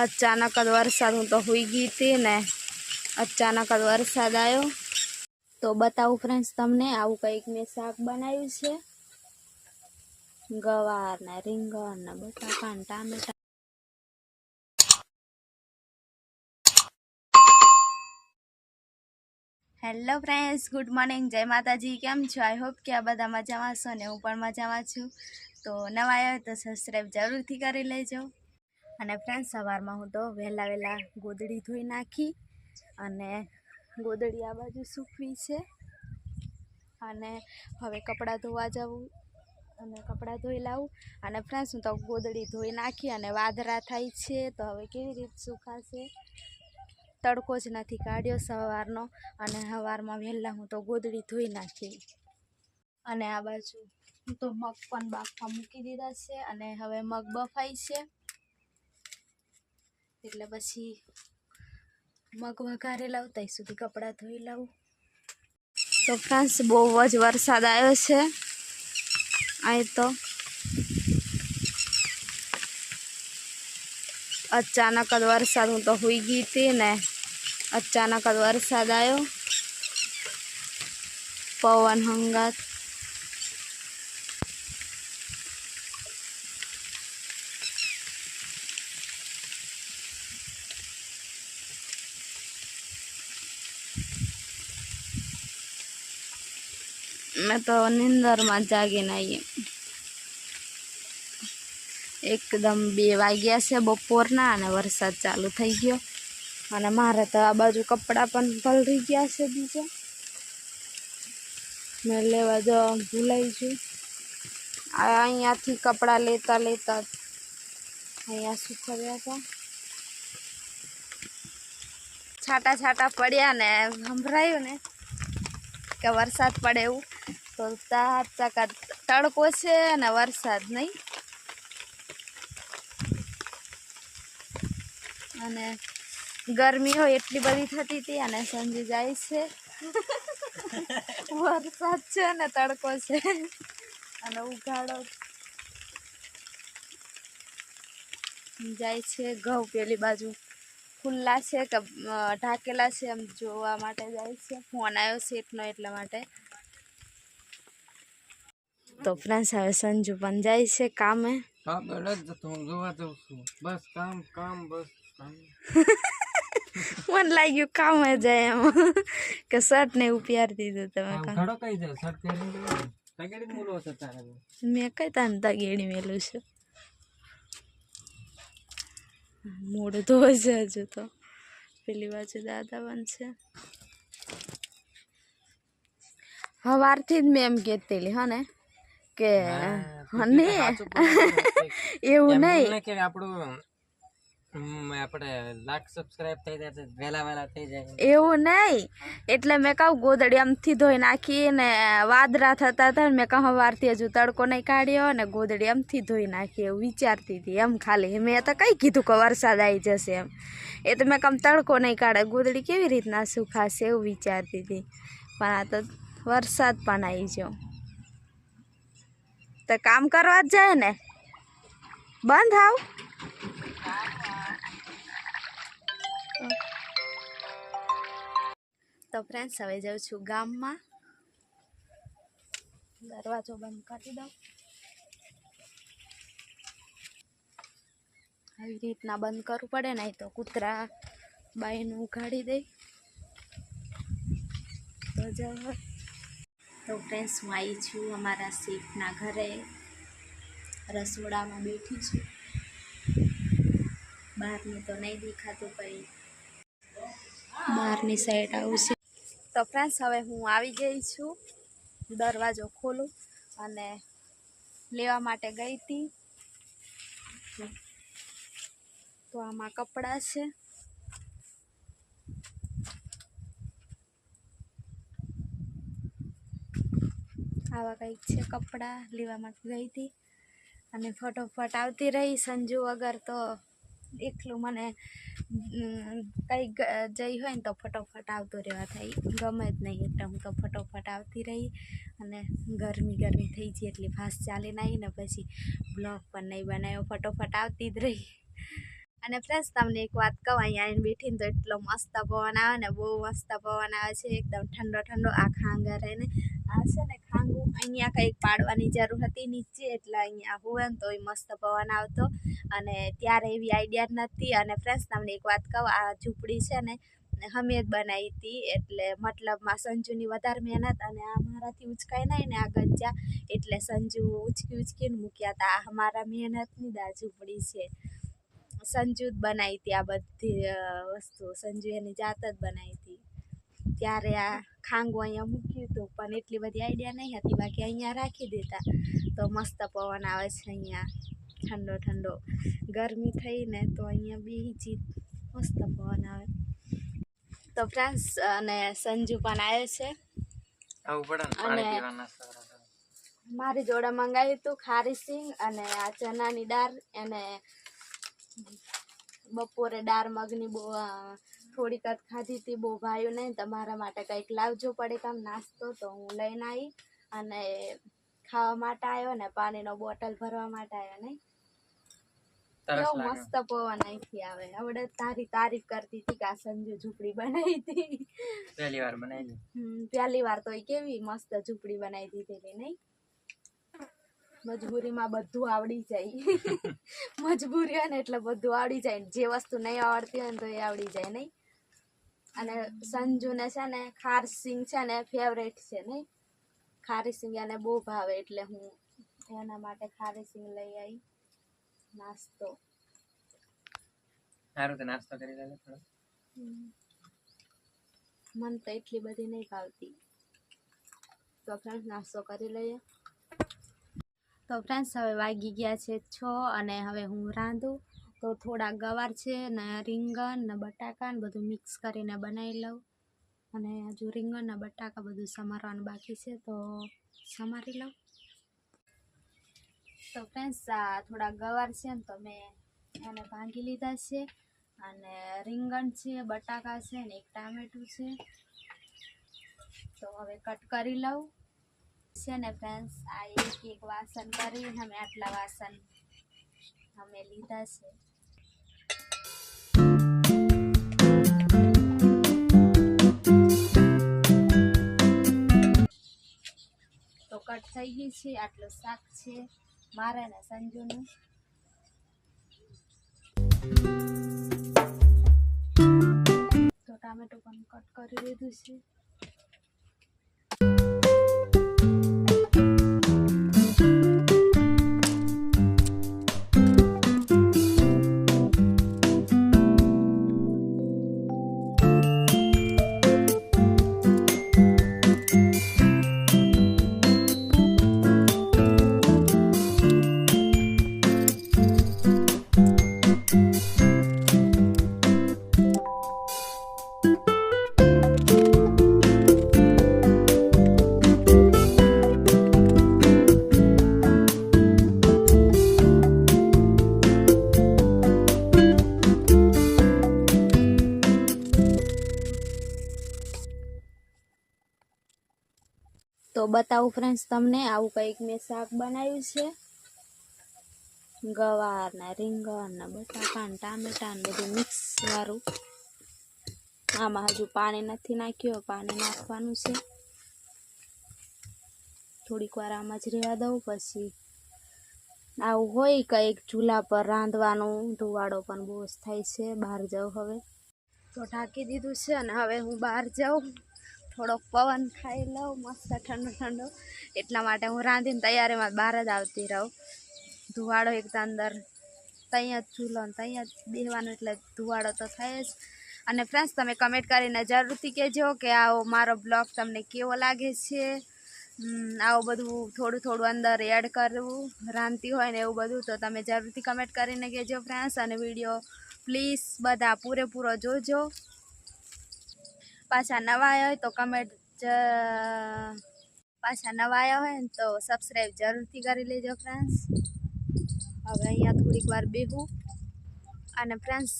અચાનક જ વરસાદ હું તો હોઈ ગઈ હતી ને અચાનક જ વરસાદ આવ્યો તો બતાવું ફ્રેન્ડ્સ તમને આવું કંઈક મેં શાક બનાવ્યું છે ગવાર ને રીંગણ ને બટાકા ને ટામેટા હેલો ફ્રેન્ડ્સ ગુડ મોર્નિંગ જય માતાજી કેમ છો આઈ હોપ કે આ બધા મજામાં છો ને હું પણ મજામાં છું તો નવા આવ્યો તો સબસ્ક્રાઈબ જરૂરથી કરી લેજો। અને ફ્રેન્ડ સવારમાં હું તો વહેલા વહેલા ગોદડી ધોઈ નાખી અને ગોદડી આ બાજુ સૂકવી છે. અને હવે કપડાં ધોવા જવું અને કપડાં ધોઈ લાવું. અને ફ્રેન્ડ્સ હું તો ગોદડી ધોઈ નાખી અને વાદરા થાય છે, તો હવે કેવી રીતે સુકાશે? તડકો જ નથી કાઢ્યો સવારનો અને સવારમાં વહેલા હું તો ગોદડી ધોઈ નાખી. અને આ બાજુ હું તો મગ પણ બાફવા મૂકી દીધા છે અને હવે મગ બફાય છે. એટલે પછી મગ વઘારે લાવું ત્યાં સુધી કપડાં ધોઈ લાવું. તો ફ્રાન્સ, બહુ જ વરસાદ આવ્યો છે. અહીં તો અચાનક જ વરસાદ, હું તો હુઈ ગઈ હતી ને અચાનક જ વરસાદ આવ્યો પવન હંગાત. મેં તો નિંદરમાં જાગીને આવીએ. એકદમ બે વાગ્યા છે બપોરના અને વરસાદ ચાલુ થઈ ગયો. અને મારે તો આ બાજુ કપડાં પણ પલરી ગયા છે બીજા. મેં લેવા જવા ભૂલાઈ ગયું. અહીંયાથી કપડાં લેતા લેતા અહીંયા સુખવ્યા હતા. છાટા છાટા પડ્યા ને, સંભળાયું ને કે વરસાદ પડે એવું. તો ચાકા તડકો છે અને વરસાદ નહીં. અને ગરમી હોય એટલી બધી થતી હતી અને સમજી જાય છે. વરસાદ છે ને તડકો છે. અને ઉઘાડો. જાય છે ઘઉં પેલી બાજુ. ખુલ્લા છે કે ઢાકેલા છે એમ જોવા માટે જાય છે. ફોન આવ્યો સેટનો એટલા માટે. તો ફ્રેન્ડ્સ હવે સંજુ પણ જાય છે કામે. હા બરાબર જ જતો હું જોવા જઉં છું. બસ કામ કામ બસ કામ. મને લાગ્યું કામે જાય એમ. કે શર્ટ ને એવું પહેરી દીધું તમે આમ કામ. ઘડો કઈ જાય? શર્ટ પહેરીને જવાનું. તગેડી જ મૂલો હશે તારે તો. મેં કઈ તાન તગેડી મેલું છે? મૂડ ધોઈ છે હજુ તો. પેલી બાજુ દાદા બનશે સવારથી જ મેં એમ કહેતેલી હા ને. કે હા, ને સાચું બોલું છું. એવું નહીં કે આપણું આપણે લાખ સબસ્ક્રાઇબ થઈ જાય વહેલા વહેલા થઈ જાય એવું નહીં એટલે મેં કહું ગોદડી આમથી ધોઈ નાખી ને વાદળા થતા હતા ને મેં કહું વારથી હજુ તડકો નહીં કાઢ્યો ને ગોદડી આમથી ધોઈ નાખી એવું વિચારતી હતી એમ ખાલી મેં તો કઈ કીધું કે વરસાદ આવી જશે એમ એ તો મેં કમ તડકો નહીં કાઢે ગોદડી કેવી રીતના સુખાશે એવું વિચારતી હતી પણ આ તો વરસાદ પણ આવી ગયો તો કામ કરવા જ જાય ને? બંધ આવ તો ફ્રેન્ડ્સ હવે જાઉં છું ગામમાં. દરવાજો બંધ કરી દઉં. આવી રીતના બંધ કરવું પડે, નહીં તો કૂતરા બાઈનું ઉઘાડી દે. તો જાઓ તો ફ્રેન્ડ્સ હું આવી છું, અમારા શેફના ઘરે, રસોડામાં બેઠી છું. બહારનું તો નહીં દેખાતું કંઈ બહારની સાઈડ આવું છે. તો ફ્રેન્ડ્સ હવે હું આવી ગઈ છું, દરવાજો ખોલું અને લેવા માટે ગઈ હતી. તો આમાં કપડાં છે. આવા કંઈક છે કપડાં લેવા માટે ગઈ હતી. અને ફટોફટ આવતી રહી સંજુ વગર તો એકલું મને કંઈક જઈ હોય ને તો ફટોફટ આવતો રહેવા થાય. ગમે જ નહીં એટલે હું તો ફટોફટ આવતી રહી અને ગરમી ગરમી થઈ જઈ એટલી ફાસ્ટ ચાલીને આવી ને પછી બ્લોગ પણ નહીં બનાવ્યો, ફટોફટ આવતી જ રહી. અને ફ્રેન્ડ્સ, તમને એક વાત કહું, અહીંયા આવીને બેઠીને તો એટલો મસ્ત પવન આવે ને, બહુ મસ્ત પવન આવે છે, એકદમ ઠંડો ઠંડો આખા ખાંગા રહીને આ છે ને ખાંગું. અહીંયા કંઈક પાડવાની જરૂર હતી નીચે, એટલે અહીંયા હોય ને તો એ મસ્ત પવન આવતો. અને ત્યારે એવી આઈડિયા નથી અને ફ્રેન્ડ્સ તમને એક વાત કહું, આ ઝૂંપડી છે ને હમે જ બનાવી હતી. એટલે મતલબમાં સંજુની વધારે મહેનત અને આ મારાથી ઉચકાય નહીં ને આ ગજ્જા. એટલે સંજુ ઉચકી ઉચકીને મૂક્યા હતા. આ અમારા મહેનતની દા ઝૂંપડી છે. સંજુ જ બનાવી હતી આ બધી વસ્તુ. સંજુ એની જાત જ બનાવી હતી. ત્યારે આ ખાંગું અહીંયા મૂક્યું હતું પણ એટલી બધી આઈડિયા નહીં હતી. બાકી અહીંયા રાખી દેતા. તો મસ્ત પવન આવે છે અહીંયા. ઠંડો ઠંડો. ગરમી થઈ ને તો અહીંયા બીજી મસ્ત પવન આવે. તો ફ્રાન્સ અને સંજુ પણ આવે છે. અને- મારી જોડે મંગાવ્યું હતું ખારી સિંગ અને આ ચનાની દાળ. અને બપોરે દાળ મગની બહુ થોડીક જ ખાધી હતી બહુ ભાવ્યું નહીં. તમારા માટે કંઈક લાવજો પડે કામ નાસ્તો તો હું લઈને આવી અને ખાવા માટે આવ્યો ને પાણીનો બોટલ ભરવા માટે આવ્યો ને કેવો મસ્ત પવન અહીંથી આવે. હવે તારી તારીફ કરતી હતી કે આ સંજુ ઝૂંપડી બનાવી હતી. પહેલી વાર બનાવી પહેલી વાર તો એ કેવી મસ્ત ઝૂંપડી બનાવી દીધેલી નહીં. મજબૂરીમાં બધું આવડી જાય. મજબૂરી હોય ને એટલે બધું આવડી જાય. જે વસ્તુ નહીં આવડતી હોય ને તો એ આવડી જાય નહીં. અને સંજુને છે ને ખાર સિંગ છે ને ફેવરેટ છે નહીં? ખારી સિંગ એને બહુ ભાવે એટલે હું એના માટે ખારી સિંગ લઈ આવી નાસ્તો. સારું તો નાસ્તો કરી લેજો થોડો. મને તો એટલી બધી નહીં ભાવતી. તો ફ્રેન્ડ નાસ્તો કરી લઈએ. તો ફ્રેન્ડ્સ હવે વાગી ગયા છે છ અને હવે હું રાંધું. તો થોડા ગવાર છે ને રીંગણ ને બટાકા ને બધું મિક્સ કરીને બનાવી લઉં. અને હજુ રીંગણ ને બટાકા બધું સમારવાનું બાકી છે, તો સમારી લઉં. તો ફ્રેન્ડ્સ આ થોડા ગવાર છે ને તો મેં એને ભાંગી લીધા છે. અને રીંગણ છે, બટાકા છે ને એક ટામેટું છે. તો હવે કટ કરી લઉં. છે ને ફ્રેન્ડ્સ આ એક એક વાસણ કરીને અમે આટલા વાસણ અમે લીધા છે. થઈ ગઈ છે, આટલું શાક છે, મારા ને સંજુનું. તો ટામેટું પણ કટ કરી દીધું છે. બતાવું ફ્રેન્ડ્સ તમને આવું કંઈક મેં શાક બનાવ્યું છે. ગવાર ને રીંગણ ને બટાકા ટામેટા ને બધું મિક્સ વાળું. આમાં હજુ પાણી નથી નાખ્યું પાણી નાખવાનું છે. થોડીક વાર આમાં જ રહેવા દઉં, પછી આવું હોય કંઈક ચૂલા પર રાંધવાનું, ધુવાડો પણ બહુ થાય છે, બહાર જાઉં હવે. તો ઢાંકી દીધું છે અને હવે હું બહાર જાઉં. થોડોક પવન ખાઈ લઉં, મસ્ત ઠંડો ઠંડો. એટલા માટે હું રાંધીને તૈયારીમાં બહાર જ આવતી રહું. ધુવાડો એક અંદર ત્યાં જ ચૂલો ને ત્યાં જ બેહવાનો એટલે ધુવાડો તો થાય જ. અને ફ્રેન્ડ્સ તમે કમેન્ટ કરીને જરૂરથી કહેજો કે આવો મારો બ્લોગ તમને કેવો લાગે છે. આવું બધું થોડું થોડું અંદર એડ કરવું, રાંધતી હોય ને એવું બધું, તો તમે જરૂરથી કમેન્ટ કરીને કહેજો ફ્રેન્ડ્સ અને વીડિયો પ્લીઝ બધા પૂરેપૂરો જોજો. પાછા નવા આવ્યા હોય તો કમેન્ટ પાછા નવા આવ્યા હોય ને તો સબસ્ક્રાઈબ જરૂરથી કરી લેજો ફ્રેન્ડ્સ હવે અહીંયા થોડીક વાર બેહું. અને ફ્રેન્ડ્સ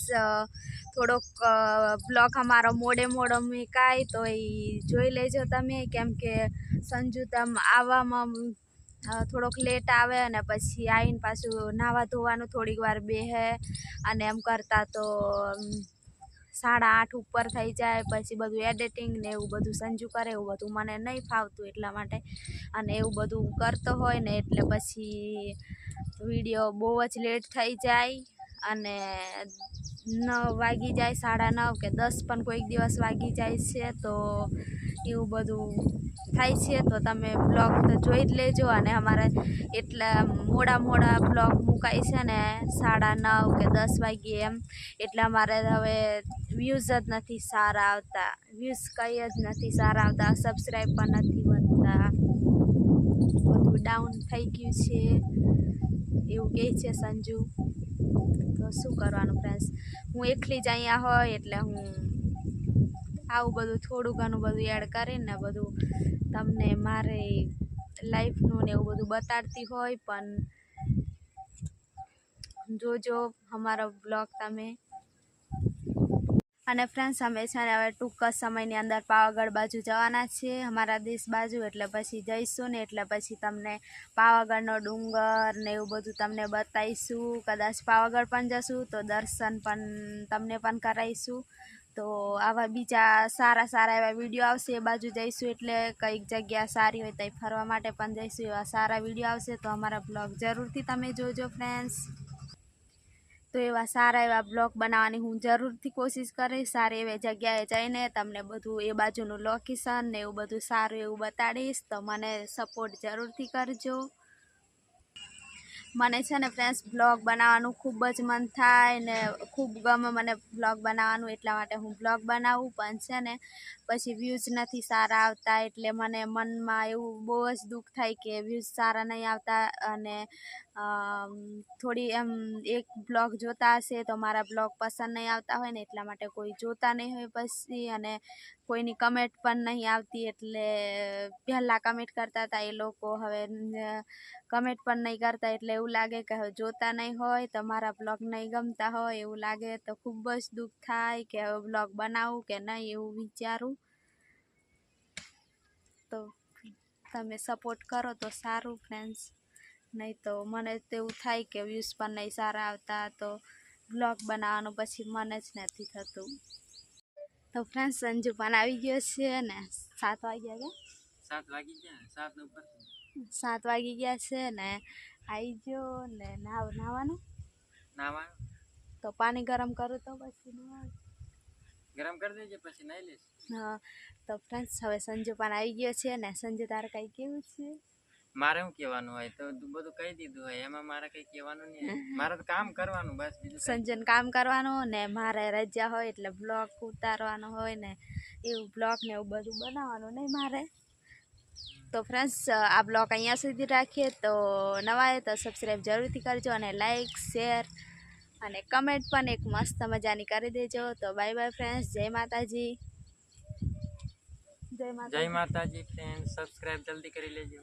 થોડોક બ્લોગ અમારો મોડે મોડો મેકાય તો એ જોઈ લેજો તમે, કેમ કે સંજુ તમ આવવામાં થોડોક લેટ આવે અને પછી આવીને પાછું નાવા ધોવાનું થોડીક વાર બેહે. અને એમ કરતાં તો સાડા આઠ ઉપર થઈ જાય, પછી બધું એડિટિંગ ને એવું બધું સંજુ કરે, એવું બધું મને નહીં ફાવતું એટલા માટે. અને એવું બધું કરતો હોય ને એટલે પછી વીડિયો બહુ જ લેટ થઈ જાય અને નવ વાગી જાય, સાડા નવ કે દસ પણ કોઈક દિવસ વાગી જાય છે, તો એવું બધું થાય છે, તો તમે બ્લોગ તો જોઈ જ લેજો. અને અમારે એટલા મોડા મોડા બ્લોગ મુકાય છે ને, સાડા નવ કે દસ વાગ્યે એમ. એટલે અમારે હવે વ્યૂઝ જ નથી સારા આવતા. વ્યૂઝ કંઈ જ નથી સારા આવતા. સબસ્ક્રાઈબ પણ નથી વધતા. બધું ડાઉન થઈ ગયું છે. એવું કહે છે સંજુ. તો શું કરવાનું ફ્રેન્ડ્સ હું એકલી જ અહીંયા હોય એટલે હું આવું બધું થોડું ઘણું બધું એડ કરીને બધું તમને મારે લાઈફનું ને એવું બધું બતાડતી હોય પણ જોજો અમારો બ્લોગ તમે. અને ફ્રેન્ડ્સ અમે છે હવે ટૂંક જ સમયની અંદર પાવાગઢ બાજુ જવાના છીએ. અમારા દેશ બાજુ એટલે પછી જઈશું ને એટલે પછી તમને પાવાગઢનો ડુંગર ને એવું બધું તમને બતાવીશું. કદાચ પાવાગઢ પણ જશું તો દર્શન પણ તમને પણ કરાવીશું. તો આવા બીજા સારા સારા એવા વીડિયો આવશે, એ બાજુ જઈશું એટલે કંઈક જગ્યા સારી હોય ત્યાં ફરવા માટે પણ જઈશું, એવા સારા વીડિયો આવશે તો અમારા બ્લોગ જરૂરથી તમે જોજો ફ્રેન્ડ્સ. તો એવા સારા એવા બ્લોગ બનાવવાની હું જરૂરથી કોશિશ કરીશ, સારી એવી જગ્યાએ જઈને તમને બધું એ બાજુનું લોકેશન ને એવું બધું સારું એવું બતાડીશ, તો મને સપોર્ટ જરૂરથી કરજો. મને છે ને ફ્રેન્ડ્સ બ્લોગ બનાવવાનું ખૂબ જ મન થાય ને ખૂબ ગમે મને બ્લોગ બનાવવાનું એટલા માટે હું બ્લોગ બનાવું. પણ છે ને પછી વ્યૂઝ નથી સારા આવતા એટલે મને મનમાં એવું બહુ જ દુઃખ થાય કે વ્યૂઝ સારા નહીં આવતા અને થોડી એમ એક બ્લોગ જોતા હશે તો મારા બ્લોગ પસંદ નહીં આવતા હોય ને એટલા માટે કોઈ જોતા નહીં હોય પછી અને કોઈની કમેન્ટ પણ નહીં આવતી એટલે પહેલાં કમેન્ટ કરતા હતા એ લોકો. હવે કમેન્ટ પણ નહીં કરતા એટલે એવું લાગે કે હવે જોતા નહીં હોય તો મારા બ્લોગ નહીં ગમતા હોય એવું લાગે તો ખૂબ જ દુઃખ થાય કે હવે બ્લોગ બનાવું કે નહીં એવું વિચારું. તો તમે સપોર્ટ કરો તો સારું ફ્રેન્ડ્સ નહીં તો મને તેવું થાય કે વ્યૂઝ પણ નહીં સારા આવતા તો બ્લોગ બનાવવાનું પછી મને જ નથી થતું. તો ફ્રેન્ડ સંજુ પણ આવી ગયો છે ને સાત વાગ્યા ગયા? સાત વાગી ગયા સાત ઉપર સાત વાગી ગયા છે ને આવી ગયો ને નાવ નાવાનું? નાવા તો પાણી ગરમ કરું તો પછી નાવાનું. ગરમ કરી દેજે પછી નાઈ લઈશ. હા તો ફ્રેન્ડ્સ હવે સંજુ પણ આવી ગયો છે ને સંજુ તારે કંઈ કેવું છે? મારે શું કહેવાનું હોય તો બધું કહી દીધું હોય એમાં મારે કઈ કહેવાનું નહીં મારે તો કામ કરવાનું બસ બીજું સંજન કામ કરવાનું ને મારે રજા હોય એટલે બ્લોગ ઉતારવાનો હોય ને એવું બ્લોગ ને એવું બધું બનાવવાનું નહીં મારે. તો ફ્રેન્ડ્સ આ બ્લોગ અહીંયા સુધી રાખીએ તો નવા તો સબસ્ક્રાઈબ જરૂરથી કરજો અને લાઇક શેર અને કમેન્ટ પણ એક મસ્ત મજાની કરી દેજો. તો બાય બાય ફ્રેન્ડ્સ જય માતાજી. જય માતાજી જય માતાજી. ફ્રેન્ડ સબસ્ક્રાઇબ જલ્દી કરી લેજો.